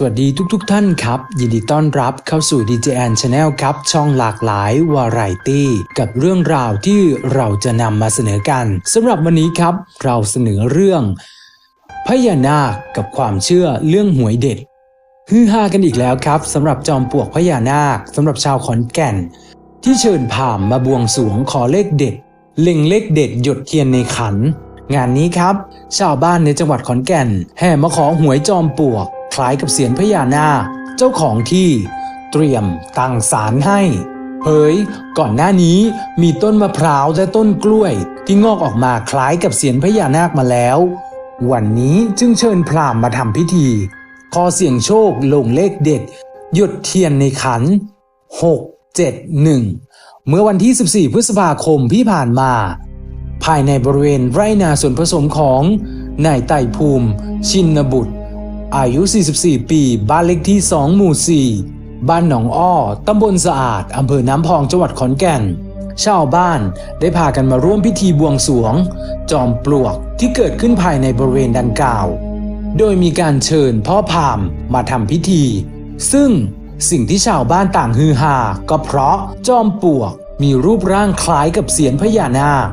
สวัสดีทุกๆทท่านครับ ยินดีต้อนรับเข้าสู่ DJN Channel ครับ ช่องหลากหลายวาไรตี้ กับเรื่องราวที่เราจะนำมาเสนอกันสำหรับวันนี้ครับ เราเสนอเรื่อง พญานาคกับความเชื่อเรื่องหวยเด็ดฮือฮากันอีกแล้วครับสำหรับจอมปลวกพญานาคสำหรับชาวขอนแก่น ที่เชิญผ่ามมาบวงสรวงขอเลขเด็ด เล็งเลขเด็ดหยดเทียนในขัน งานนี้ครับ ชาวบ้านในจังหวัดขอนแก่น แห่มาขอหวยจอมปลวก ล้ายกับเสียนพญานาคเจ้าของที่เตรียมตั้งศาลให้เผยก่อนหน้านี้มีต้นมะพร้าวและต้นกล้วย ที่งอกออกมาคล้ายกับเสียนพญานาคมาแล้ว วันนี้จึงเชิญพราหมณ์มาทำพิธีขอเสี่ยงโชคลงเลขเด็ด หยดเทียนในขัน 6 7 1 เมื่อวันที่ 14 พฤษภาคมที่ผ่านมา ภายในบริเวณไร่นาส่วนผสมของนายไต่ภูมิ ชินบุตร อายุ 44 ปี บ้านเลขที่ 2 หมู่ 4 บ้านหนองอ้อ ตำบลสะอาด อำเภอน้ำพองจังหวัดขอนแก่น ชาวบ้านได้พากันมาร่วมพิธีบวงสรวง จอมปลวกที่เกิดขึ้นภายในบริเวณดังกล่าว โดยมีการเชิญพ่อพามมาทำพิธี ซึ่งสิ่งที่ชาวบ้านต่างฮือฮาก็เพราะจอมปลวกมีรูปร่างคล้ายกับเสียนพญานาค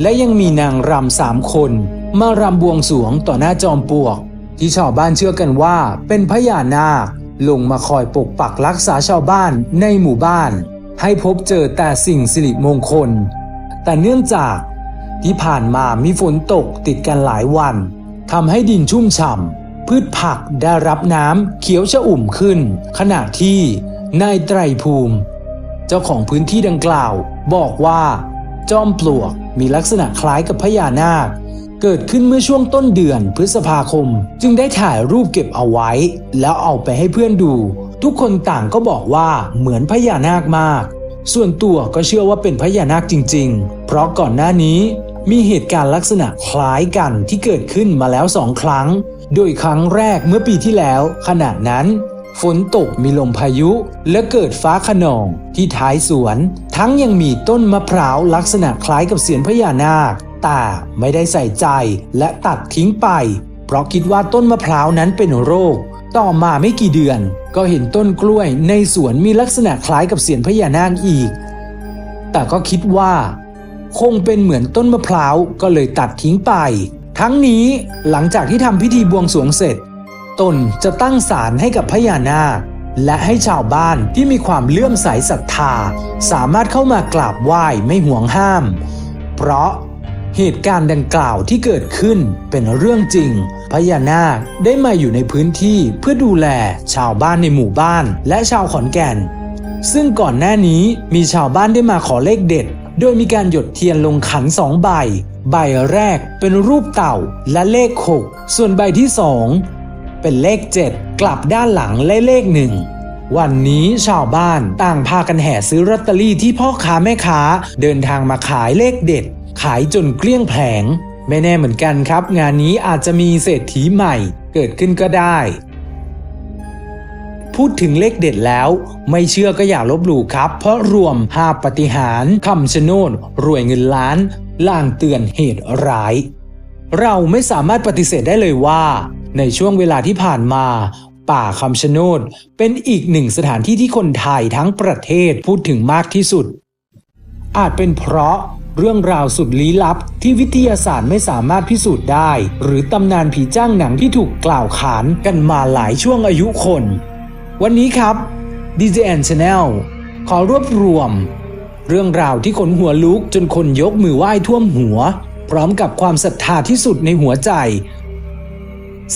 และยังมีนางรำสามคน มารำบวงสรวงต่อหน้าจอมปลวก ที่ชาวบ้านเชื่อกันว่าเป็นพญานาคลงมาคอยปกปักรักษาชาวบ้านในหมู่บ้าน ให้พบเจอแต่สิ่งสิริมงคล แต่เนื่องจากที่ผ่านมามีฝนตกติดกันหลายวันทำให้ดินชุ่มฉ่ำพืชผักได้รับน้ำเขียวชอุ่มขึ้น ขณะที่นายไตรภูมิ เจ้าของพื้นที่ดังกล่าว บอกว่า จอมปลวกมีลักษณะคล้ายกับพญานาค เกิดขึ้นเมื่อช่วงต้นเดือนพฤษภาคม จึงได้ถ่ายรูปเก็บเอาไว้ แล้วเอาไปให้เพื่อนดู ทุกคนต่างก็บอกว่าเหมือนพญานาคมาก ส่วนตัวก็เชื่อว่าเป็นพญานาคจริง ๆ เพราะก่อนหน้านี้มีเหตุการณ์ลักษณะคล้ายกันที่เกิดขึ้นมาแล้วสองครั้ง โดยครั้งแรกเมื่อปีที่แล้ว ขณะนั้น ฝนตกมีลมพายุ และเกิดฟ้าขนองที่ท้ายสวน ทั้งยังมีต้นมะพร้าวลักษณะคล้ายกับเสียนพญานาค แต่ไม่ได้ใส่ใจและตัดทิ้งไป เพราะคิดว่าต้นมะพร้าวนั้นเป็นโรค ต่อมาไม่กี่เดือน ก็เห็นต้นกล้วยในสวนมีลักษณะคล้ายกับเสียนพญานาคอีก แต่ก็คิดว่า คงเป็นเหมือนต้นมะพร้าวก็เลยตัดทิ้งไป ทั้งนี้หลังจากที่ทำพิธีบวงสรวงเสร็จ ตนจะตั้งศาลให้กับพญานาคและให้ชาวบ้านที่มีความเลื่อมใสศรัทธา สามารถเข้ามากราบไหว้ไม่ห่วงห้าม เพราะ เหตุการณ์ดังกล่าวที่เกิดขึ้นเป็นเรื่องจริง พญานาคได้มาอยู่ในพื้นที่เพื่อดูแลชาวบ้านในหมู่บ้าน และชาวขอนแก่น ซึ่งก่อนหน้านี้มีชาวบ้านได้มาขอเลขเด็ด โดยมีการหยดเทียนลงขันสองใบ ใบแรกเป็นรูปเต่าและเลข 6 ส่วนใบที่สองเป็นเลข 7 กลับด้านหลังและเลขหนึ่งวันนี้ชาวบ้านต่างพากันแห่ซื้อลอตเตอรี่ที่พ่อค้าแม่ค้าเดินทางมาขายเลขเด็ด ขายจนเกลี้ยงแผง ไม่แน่เหมือนกันครับ งานนี้อาจจะมีเศรษฐีใหม่เกิดขึ้นก็ได้ พูดถึงเลขเด็ดแล้ว ไม่เชื่อก็อย่าลบหลู่ครับ เพราะรวมหาปฏิหารคำชะโนดรวยเงินล้านล่างเตือนเหตุร้าย เราไม่สามารถปฏิเสธได้เลยว่า ในช่วงเวลาที่ผ่านมาป่าคำชะโนดเป็นอีกหนึ่งสถานที่ที่คนไทยทั้งประเทศพูดถึงมากที่สุด อาจเป็นเพราะ เรื่องราวสุดลี้ลับที่วิทยาศาสตร์ไม่สามารถพิสูจน์ได้ หรือตำนานผีจ้างหนังที่ถูกกล่าวขานกันมาหลายช่วงอายุคน วันนี้ครับ DJN Channel ขอรวบรวม เรื่องราวที่ขนหัวลุกจนคนยกมือไหว้ท่วมหัว พร้อมกับความศรัทธาที่สุดในหัวใจ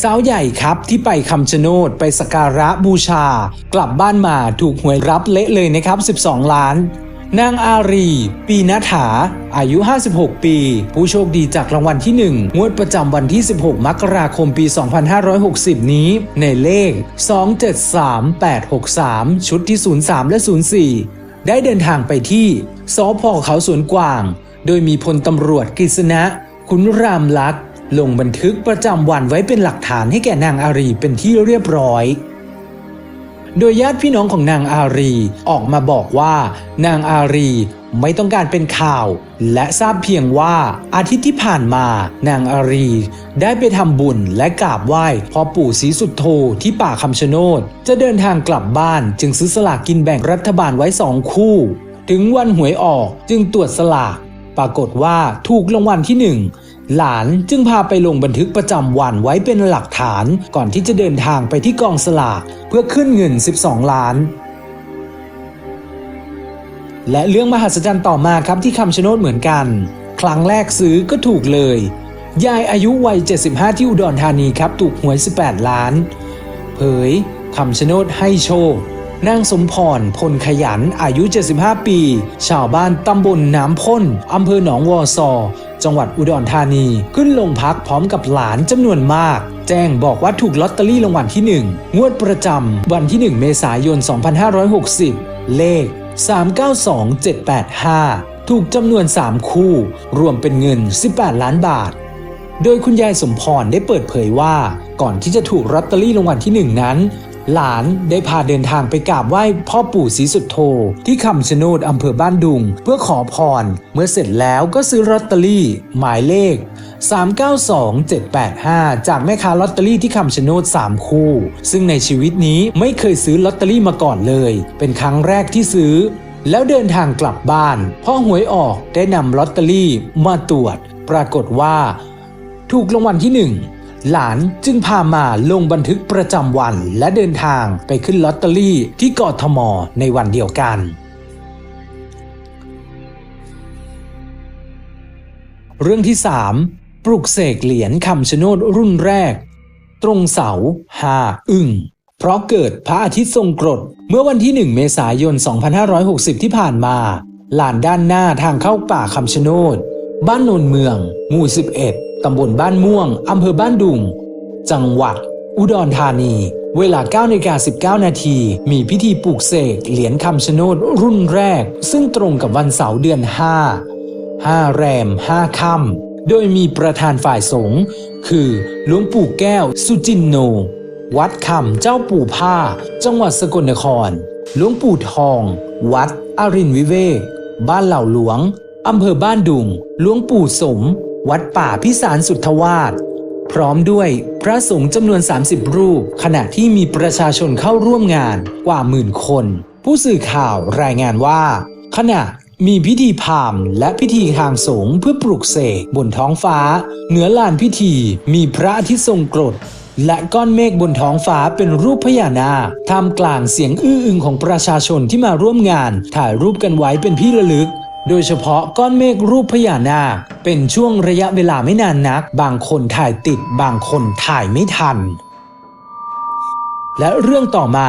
สาวใหญ่ครับที่ไปคำชะโนดไปสักการะบูชา กลับบ้านมาถูกหวยรับเละเลยนะครับ 12 ล้าน นางอารี ปีนัฐา อายุ 56 ปี ผู้โชคดีจากรางวัลที่ 1 งวดประจำวันที่ 16 มกราคมปี 2560 นี้ ในเลข 273863 ชุดที่ 03 และ 04 ได้เดินทางไปที่สพเขาสวนกวาง โดยมีพลตำรวจกฤษณะ คุณรามลักษ์ลงบันทึกประจำวันไว้เป็นหลักฐานให้แก่นางอารีเป็นที่เรียบร้อย โดยญาติพี่น้องของนางอารีออกมาบอกว่า นางอารีไม่ต้องการเป็นข่าว และทราบเพียงว่าอาทิตย์ที่ผ่านมานางอารี ได้ไปทำบุญและกราบไหว้พ่อปู่ศรีสุดโธที่ป่าคำชะโนด จะเดินทางกลับบ้านจึงซื้อสลากกินแบ่งรัฐบาลไว้สองคู่ ถึงวันหวยออกจึงตรวจสลาก ปรากฏว่าถูกรางวัลที่หนึ่ง หลานจึงพาไปลงบันทึกประจำวันไว้เป็นหลักฐานก่อนที่จะเดินทางไปที่กองสลากเพื่อขึ้นเงิน 12 ล้าน และเรื่องมหัศจรรย์ต่อมาครับที่คำชะโนดเหมือนกัน ครั้งแรกซื้อก็ถูกเลย ยายอายุวัย 75 ที่อุดรธานีครับถูกหวย 18 ล้าน เผยคำชะโนดให้โชค นางสมพรพลขยันอายุ 75 ปี ชาวบ้านตำบลน้ำพ่นอำเภอหนองวอซอจังหวัดอุดรธานี ขึ้นลงพักพร้อมกับหลานจำนวนมาก แจ้งบอกว่าถูกลอตเตอรี่รางวัลที่ 1 งวดประจำวันที่ 1 เมษายน 2560 เลข 392785 ถูกจำนวน 3 คู่ รวมเป็นเงิน 18 ล้านบาทโดยคุณยายสมพรได้เปิดเผยว่า ก่อนที่จะถูกลอตเตอรี่รางวัลที่หนึ่งนั้น หลานได้พาเดินทางไปกราบไหว้พ่อปู่ศรีสุดโธที่คำชะโนดอำเภอบ้านดุง เพื่อขอพร เมื่อเสร็จแล้วก็ซื้อลอตเตอรี่ หมายเลข 392785 จากแม่ค้าลอตเตอรี่ที่คำชะโนด3 คู่ ซึ่งในชีวิตนี้ไม่เคยซื้อลอตเตอรี่มาก่อนเลย เป็นครั้งแรกที่ซื้อ แล้วเดินทางกลับบ้านพ่อหวยออกได้นำลอตเตอรี่มาตรวจ ปรากฏว่า ถูกรางวัลที่หนึ่ง หลานจึงพามาลงบันทึกประจำวันและเดินทางไปขึ้นลอตเตอรี่ที่กทมในวันเดียวกันเรื่องที่ 3 ปลุกเสกเหรียญคำชะโนดรุ่นแรก ตรงเสาหาอึ่ง เพราะเกิดพระอาทิตย์ทรงกรด เมื่อวันที่ 1 เมษายน 2560 ที่ผ่านมา ลานด้านหน้าทางเข้าป่าคำชะโนด บ้านโนนเมือง หมู่ 11 ตำบลบ้านม่วง อำเภอบ้านดุง จังหวัด อุดรธานี เวลา9นาฬิกา19 นาที มีพิธีปลูกเสกเหรียญคำชะโนดรุ่นแรก ซึ่งตรงกับวันเสาร์เดือน 5 5 แรม 5 ค่ำ โดยมีประธานฝ่ายสงฆ์คือหลวงปู่แก้วสุจินโน วัดคำเจ้าปู่ผ้า จังหวัดสกลนคร หลวงปู่ทอง วัดอรินวิเวก บ้านเหล่าหลวง อำเภอบ้านดุงหลวงปู่สม วัดป่าพิสารสุทธวาสพร้อมด้วยพระสงฆ์จำนวน 30 รูป ขณะที่มีประชาชนเข้าร่วมงานกว่าหมื่นคน ผู้สื่อข่าวรายงานว่า ขณะมีพิธีพามและพิธีทางสงฆ์เพื่อปลุกเสกบนท้องฟ้า เหนือลานพิธีมีพระอาทิตย์ทรงกรด และก้อนเมฆบนท้องฟ้าเป็นรูปพญานาคท่ามกลางเสียงอื้ออึงของประชาชนที่มาร่วมงานถ่ายรูปกันไว้เป็นที่ระลึก โดยเฉพาะก้อนเมฆรูปพญานาคเป็นช่วงระยะเวลาไม่นานนัก บางคนถ่ายติดบางคนถ่ายไม่ทัน และเรื่องต่อมา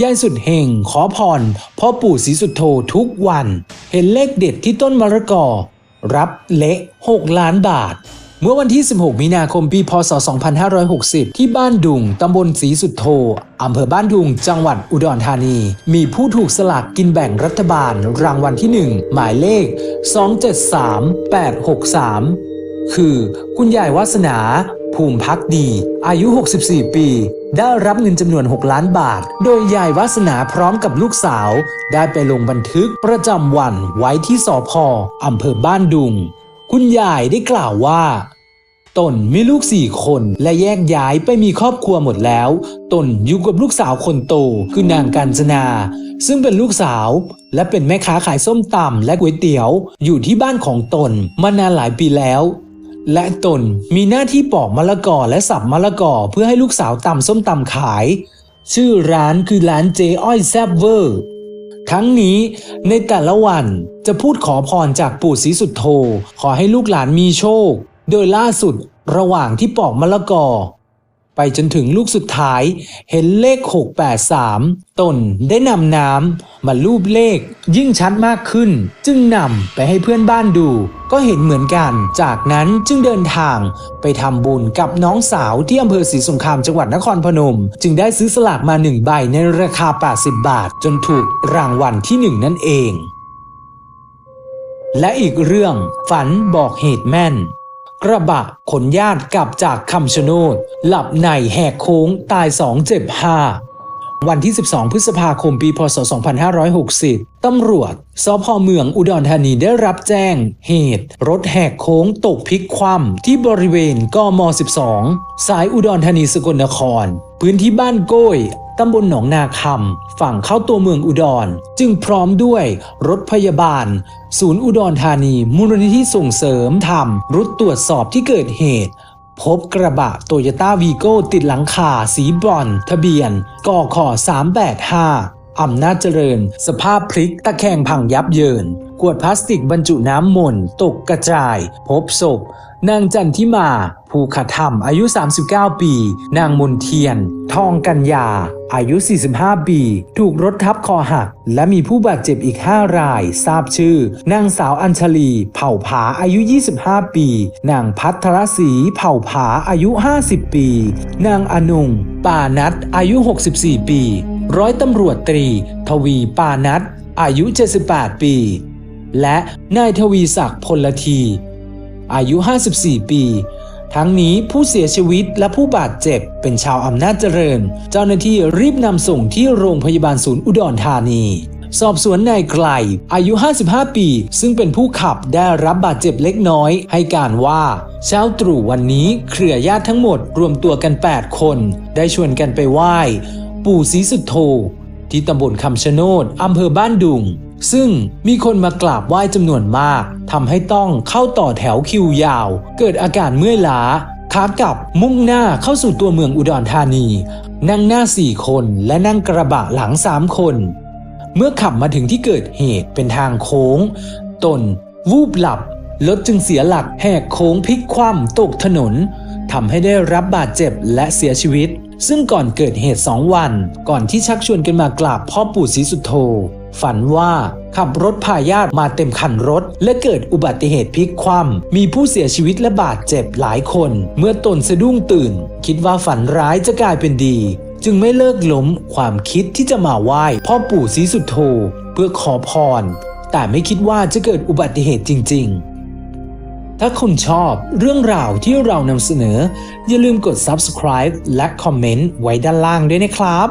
ยายสุดเฮงขอพรพ่อปู่ศรีสุดโททุกวัน เห็นเลขเด็ดที่ต้นมะละกอ รับเละ 6 ล้านบาท เมื่อวันที่ 16 มีนาคม ปี พศ 2560 ที่บ้านดุง ตำบลศรีสุดโธอำเภอบ้านดุง จังหวัดอุดรธานี มีผู้ถูกสลากกินแบ่งรัฐบาล รางวัลที่ 1 หมายเลข 273863 คือ คุณยายวาสนา ภูมิพักดี อายุ 64 ปี ได้รับเงินจำนวน 6 ล้านบาท โดยยายวาสนาพร้อมกับลูกสาว ได้ไปลงบันทึกประจำวันไว้ที่สพอำเภอบ้านดุง คุณยายได้กล่าวว่า ตนมีลูกสี่คนและแยกย้ายไปมีครอบครัวหมดแล้ว ตนอยู่กับลูกสาวคนโตคือนางกาญจนา ซึ่งเป็นลูกสาว และเป็นแม่ค้าขายส้มตำและก๋วยเตี๋ยว อยู่ที่บ้านของตนมานานหลายปีแล้ว และตนมีหน้าที่ปอกมะละกอและสับมะละกอเพื่อให้ลูกสาวตำส้มตำขาย ชื่อร้านคือร้านเจอ้อยแซบเวอร์ ทั้งนี้ในแต่ละวันจะพูดขอพรจากปู่ศรีสุดโท ขอให้ลูกหลานมีโชค โดยล่าสุดระหว่างที่ปอกมะละกอ ไปจนถึงลูกสุดท้ายเห็นเลข 683 ตนได้นำน้ำมารูปเลขยิ่งชัดมากขึ้น จึงนำไปให้เพื่อนบ้านดู ก็เห็นเหมือนกัน จากนั้นจึงเดินทางไปทำบุญกับน้องสาวที่อำเภอศรีสงครามจังหวัดนครพนม จึงได้ซื้อสลากมาหนึ่งใบในราคา 80 บาท จนถูกรางวัลที่หนึ่งนั่นเอง และอีกเรื่องฝันบอกเหตุแม่น กระบะขนญาติกลับจากคำชะโนดหลับในแหกโค้งตายสองเจ็บห้าวันที่ 12 พฤษภาคม ปี พศ 2560 ตำรวจ สพเมืองอุดรธานีได้รับแจ้ง เหตุ รถแหกโค้งตกพลิกคว่ำที่บริเวณกม 12 สายอุดรธานีสกลนคร พื้นที่บ้านโก้ย ตำบลหนองนาคำฝั่งเข้าตัวเมืองอุดร จึงพร้อมด้วยรถพยาบาล ศูนย์อุดรธานี มูลนิธิส่งเสริมธรรมรุดตรวจสอบที่เกิดเหตุ พบกระบะโตโยต้าวีโก้ติดหลังคาสีบรอน ทะเบียนกอขอ385อำนาจเจริญ สภาพพลิกตะแคงพังยับเยินขวดพลาสติกบรรจุน้ำมนต์ตกกระจาย พบศพ นางจันทิมา ภูขธรรมอายุ 39 ปี นางมนเทียน ทองกัญญา อายุ 45 ปี ถูกรถทับคอหัก และมีผู้บาดเจ็บอีก 5 ราย ทราบชื่อ นางสาวอัญชลี เผ่าผาอายุ 25 ปี นางพัทรศรี เผ่าผาอายุ 50 ปี นางอนุงปานัดอายุ 64 ปี ร้อยตำรวจตรี ทวีปานัดอายุ 78 ปี และนายทวีศักดิ์พลที อายุ 54 ปี ทั้งนี้ผู้เสียชีวิตและผู้บาดเจ็บเป็นชาวอำนาจเจริญ เจ้าหน้าที่รีบนำส่งที่โรงพยาบาลศูนย์อุดรธานี สอบสวนนายไกล อายุ 55 ปี ซึ่งเป็นผู้ขับได้รับบาดเจ็บเล็กน้อย ให้การว่าเช้าตรู่วันนี้เครือญาติทั้งหมดรวมตัวกัน 8 คน ได้ชวนกันไปไหว้ ปู่ศรีสุโธที่ตำบลคำชะโนดอำเภอบ้านดุง ซึ่งมีคนมากราบไหว้จำนวนมากทำให้ต้องเข้าต่อแถวคิวยาว เกิดอาการเมื่อยล้าขากลับมุ่งหน้าเข้าสู่ตัวเมืองอุดรธานี นั่งหน้าสี่คนและนั่งกระบะหลังสามคน เมื่อขับมาถึงที่เกิดเหตุเป็นทางโค้ง ตน วูบหลับรถจึงเสียหลักแหกโค้งพลิกคว่ำตกถนนทำให้ได้รับบาดเจ็บและเสียชีวิต ซึ่งก่อนเกิดเหตุสองวัน ก่อนที่ชักชวนกันมากราบพ่อปู่ศรีสุโธ ฝันว่าขับรถพาญาติมาเต็มคันรถ และเกิดอุบัติเหตุพลิกคว่ำมีผู้เสียชีวิตและบาดเจ็บหลายคน เมื่อตนสะดุ้งตื่น คิดว่าฝันร้ายจะกลายเป็นดี จึงไม่เลิกล้มความคิดที่จะมาไหว้พ่อปู่ศรีสุโธเพื่อขอพร แต่ไม่คิดว่าจะเกิดอุบัติเหตุจริง ๆ ถ้าคุณชอบเรื่องราวที่เรานำเสนอ อย่าลืมกด subscribe และคอมเมนต์ไว้ด้านล่างด้วยนะครับ